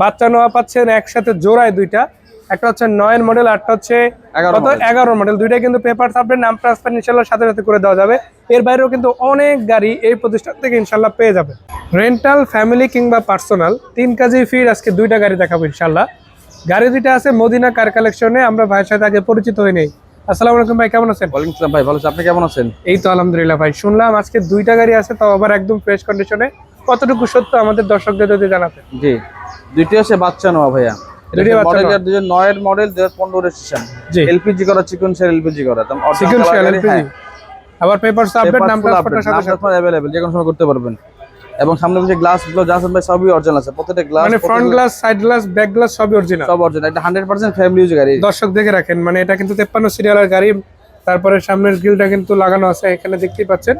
বাচ্চা নেওয়া পাচ্ছেন একসাথে জোড়ায় দুইটা। একটা হচ্ছে নয়ের মডেল আরটা হচ্ছে এগারো কত? এগারো মডেল দুইটাই কিন্তু পেপার থাকবে নাম ট্রান্সফার ইনশাল্লাহ সাথে সাথে করে দেওয়া যাবে। এর বাইরেও কিন্তু অনেক গাড়ি এই প্রতিষ্ঠান থেকে ইনশাল্লাহ পেয়ে যাবে। রেন্টাল ফ্যামিলি কিংবা পার্সোনাল তিন কাজেই ফির আজকে দুইটা গাড়ি দেখাবো ইনশাল্লাহ গাড়ি দুইটা আছে মদিনা কার কালেকশনে আমরা ভাইয়ের সাথে আগে পরিচিত হয়ে নেই। আসসালামু আলাইকুম ভাই কেমন আছেন? ওয়ালাইকুম আসসালাম ভাই ভালো আছি আপনি কেমন আছেন? এই তো আলহামদুলিল্লাহ ভাই শুনলাম আজকে দুইটা গাড়ি আছে তাও আবার একদম ফ্রেশ কন্ডিশনে কতটুকু সত্য আমাদের দর্শকদের যদি জানাতেন? জি। দুইটি হচ্ছে বাচ্চা নেওয়া ভাইয়া। দুইটি বাচ্চা মডেল নেওয়া। দুজন নয়ের মডেল দুই হাজার পনেরো রেজিস্ট্রেশন এলপিজি করা চিকন সেল এলপিজি করা। একদম original সিকুয়েন্সিয়াল color গাড়ি, এলপিজি। হ্যাঁ। আবার পেপারস আপডেট নাম full সাথে সাথে। transfer যে কোনো সময় করতে পারবেন। এবং সামনে গ্লাসগুলো যা আছে সবই অরিজিনাল আছে। প্রত্যেকটা গ্লাস মানে front glass side glass back glass সবই অরিজিনাল সব অরিজিনাল এটা ফ্যামিলি ইউজ গাড়ি। দর্শক দেখে রাখেন মানে এটা কিন্তু তেপ্পান্ন সিরিয়ালের গাড়ি। তারপরে সামনের গ্রিলটা কিন্তু লাগানো আছে এখানে দেখতেই পাচ্ছেন।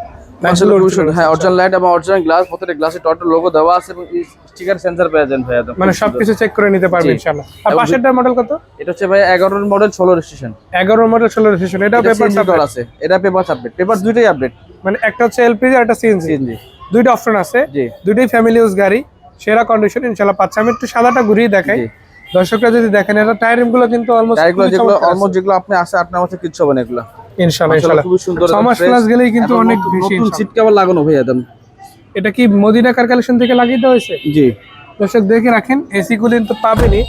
হ্যাঁ অরিজিনাল লাইট এবং অরিজিনাল গ্লাস প্রত্যেকটা গ্লাসে টোটাল লোগো দেওয়া আছে এবং স্টিকার সেন্সর পেয়ে যাবেন ভাই মানে সবকিছু চেক করে নিতে পারবে ইনশাআল্লাহ। আর পাশেরটার মডেল কত? এটা হচ্ছে ভাই এগারোর মডেল ষোলো রেজিস্ট্রেশন এগারো মডেল ষোলো রেজিস্ট্রেশন এটা এটা পেপার সিএনজি আছে। এটা পেপার আপডেট পেপার দুইটাই আপডেট মানে একটা হচ্ছে এলপিজি আর একটা সিএনজি সিএনজি দুইটা অপশন আছে। ফ্যামিলি ইউজ গাড়ি সেরা কন্ডিশন ইনশাআল্লাহ পাচ্ছে। আমি একটু সাদাটা ঘুরিয়ে দেখাই। দর্শকরা যদি দেখেন এটা টায়ারগুলো কিন্তু অলমোস্ট যেগুলো অলমোস্ট যেগুলো আপনি আসে আপনার মধ্যে কিচ্ছু হবে না এগুলো। ইনশাআল্লাহ মাশাআল্লাহ, ইনশাআল্লাহ। খুবই সুন্দর ছ মাস প্লাস গেলেই কিন্তু এখন অনেক বেশি নতুন সিট কভার লাগানো ভাই একদম এটা কি মদিনা কার কালেকশন থেকে লাগিয়ে দেওয়া হয়েছে? জি। দর্শক দেখে রাখেন এসি কুলিং তো পাবেনই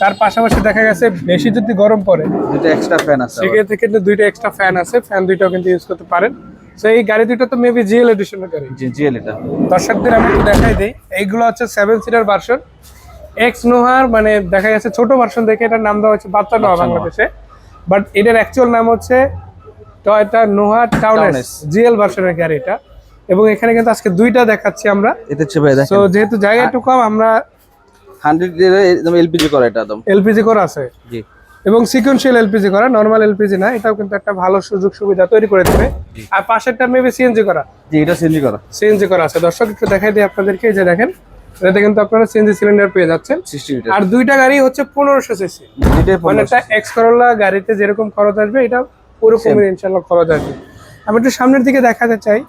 তার পাশাপাশি দেখা গেছে বেশি যদি গরম পড়ে দুটো এক্সট্রা ফ্যান আছে সেক্ষেত্রে কিন্তু দুইটা এক্সট্রা ফ্যান আছে ফ্যান দুইটাও কিন্তু ইউজ করতে পারেন। তো এই গাড়ি তো মেবি জিএল এডিশনের গাড়ি। জি জিএল এটা। দর্শকদের আমি একটু দেখাই দিই। এইগুলো হচ্ছে সেভেন সিটার ভার্সন এক্স নোহার মানে দেখা গেছে ছোট ভার্সন দেখে এটার নাম দেওয়া হচ্ছে বাচ্চা নোহা। বাংলাদেশে। বাট এটার অ্যাকচুয়াল নাম হচ্ছে টয়টা নোহা টাউনেস। জিএল ভার্সনের গাড়ি এটা। এবং এখানে কিন্তু আজকে দুইটা দেখাচ্ছি আমরা। এতে হচ্ছে ভাই তো যেহেতু জায়গা একটু কম আমরা হান্ড্রেড একদম এলপিজি করা এটা একদম। এলপিজি করা আছে। জি। এবং সিকোয়েন্সিয়াল এলপিজি করা নর্মাল এলপিজি না এটাও কিন্তু একটা ভালো সুযোগ সুবিধা তৈরি করে দেবে। আর পাশেরটা মেবি সিএনজি করা। জি এটা সিএনজি করা। সিএনজি করা আছে। দর্শক একটু দেখাই দিই আপনাদেরকে এই যে দেখেন এটাতে কিন্তু আপনারা সিএনজি সিলিন্ডার পেয়ে যাচ্ছেন। আর দুইটা গাড়ি হচ্ছে পনেরোশো সিসি মানে একটা এক্স করোলা গাড়িতে যেরকম খরচ আসবে এটা পুরোপুরি ইনশাল্লাহ খরচ আসবে আমি একটু সামনের দিকে দেখাতে চাই।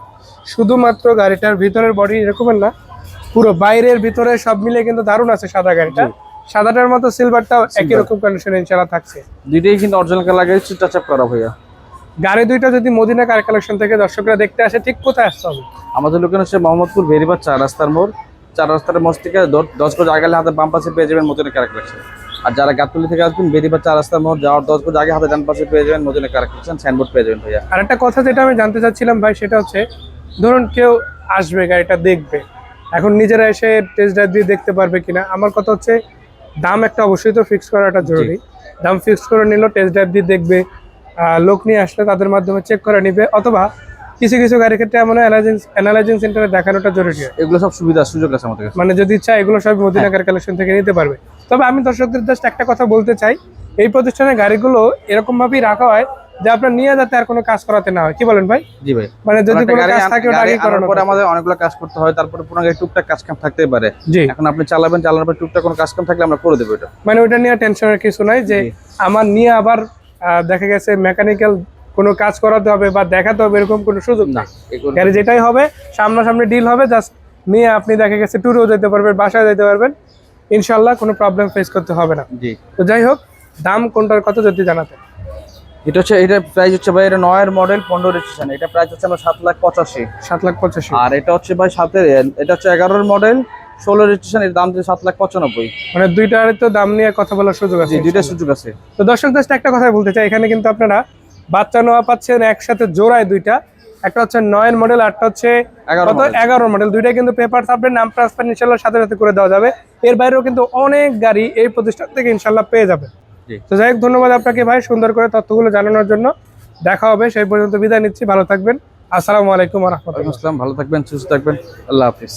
শুধুমাত্র গাড়িটার ভিতরের বডি এরকমের না পুরো বাইরের ভিতরে সব মিলে কিন্তু দারুণ আছে সাদা গাড়িটা। সাদাটার মতো সিলভারটাও একই রকম কন্ডিশনে ইনশাল্লাহ থাকছে। দুইটাই কিন্তু অরিজিনাল কালার লাগে টাচ আপ করা ভাইয়া। গাড়ি দুইটা যদি মদিনা কার কালেকশন থেকে দর্শকরা দেখতে আসে ঠিক কোথায় আসতে হবে? আমাদের লোকের হচ্ছে মোহাম্মদপুর বেরিবার চার রাস্তার মোড়। চার রাস্তার মোড় থেকে দশ গজ আগে হাতে বাম পাশে পেয়ে যাবেন মদিনা কার কালেকশন আর যারা গাতলি থেকে আসবেন বেরিবার চার রাস্তার মোড় যাওয়ার দশ গজ আগে হাতে ডান পাশে পেয়ে যাবেন মদিনা কালেকশন সাইনবোর্ড পেয়ে যাবেন ভাইয়া। আর একটা কথা যেটা আমি জানতে চাচ্ছিলাম ভাই সেটা হচ্ছে ধরুন কেউ আসবে গাড়িটা দেখবে এখন নিজেরা এসে টেস্ট ড্রাইভ দিয়ে দেখতে পারবে কিনা আমার কথা হচ্ছে দাম একটা অবশ্যই তো ফিক্স করাটা জরুরি। দাম ফিক্স করে নিল টেস্ট ড্রাইভ দিয়ে দেখবে লোক নিয়ে আসলে তাদের মাধ্যমে চেক করে নিবে অথবা কিছু কিছু গাড়ির ক্ষেত্রে এমন অ্যানালাইজিং অ্যানালাইজিং সেন্টারে দেখানোটা জরুরি। এগুলো সব সুবিধা সুযোগ আছে আমাদের মানে যদি ইচ্ছা এগুলো সব মদিনা কার কালেকশন থেকে নিতে পারবে। তবে আমি দর্শকদের জাস্ট একটা কথা বলতে চাই। এই প্রতিষ্ঠানের গাড়িগুলো এরকম ভাবেই রাখা হয় যে আপনার নিয়ে যাতে আর কোনো কাজ করাতে না হয়। কি বলেন ভাই? জি ভাই। মানে যদি কোনো কাজ থাকে ওটা গাড়ি আগে আনার করানো পরে আমাদের অনেকগুলো কাজ করতে হয় তারপরে পুরো গাড়ি টুকটাক কাজ কাম থাকতেই পারে। জি। এখন আপনি চালাবেন চালানোর পর টুকটাক কোনো কাজ কাম থাকলে আমরা করে দেবো এটা। মানে ওটা নিয়ে টেনশনের কিছু নাই যে আমার নিয়ে আবার দেখা গেছে মেকানিক্যাল কোনো কাজ করাতে হবে বা দেখাতে হবে এরকম কোনো সুযোগ না না গাড়ি যেটাই হবে সামনাসামনি ডিল হবে জাস্ট নিয়ে আপনি দেখা গেছে ট্যুরেও যেতে পারবেন বাসায় যেতে পারবেন। ইনশাল্লাহ কোনো প্রবলেম ফেস করতে হবে না। জি। তো যাই হোক দাম কোনটার কথা যদি জানাতে এটা হচ্ছে এটা প্রাইস হচ্ছে ভাই এটা নয়ের মডেল পনেরো রেজিস্ট্রেশন এটা প্রাইস হচ্ছে আমরা সাত লাখ পঁচাশি। সাত লাখ পঁচাশি। আর এটা হচ্ছে ভাই সাতের এটা হচ্ছে এগারোর মডেল ষোলো রেজিস্ট্রেশন এর দাম সাত লাখ পঁচানব্বই। মানে দুইটার তো দাম নিয়ে কথা বলার সুযোগ আছে। দুইটা সুযোগ আছে। তো দর্শক জাস্ট একটা কথা বলতে চাই এখানে কিন্তু আপনারা বাচ্চা নেওয়া পাচ্ছেন একসাথে জোড়ায় দুইটা। একটা হচ্ছে নয়ের মডেল আরটা হচ্ছে এগারো মডেল দুইটাই কিন্তু পেপার থাকবে নাম ট্রান্সফার ইনশাল্লাহ সাথে সাথে করে দেওয়া যাবে। এর বাইরেও কিন্তু অনেক গাড়ি এই প্রতিষ্ঠান থেকে ইনশাল্লাহ পেয়ে যাবে। তো যাই হোক ধন্যবাদ আপনাকে ভাই সুন্দর করে তথ্যগুলো জানানোর জন্য। দেখা হবে সেই পর্যন্ত বিদায় নিচ্ছি। ভালো থাকবেন। আসসালামু আলাইকুম রহমতুল্লাহ। ভালো থাকবেন সুস্থ থাকবেন। আল্লাহ হাফিজ।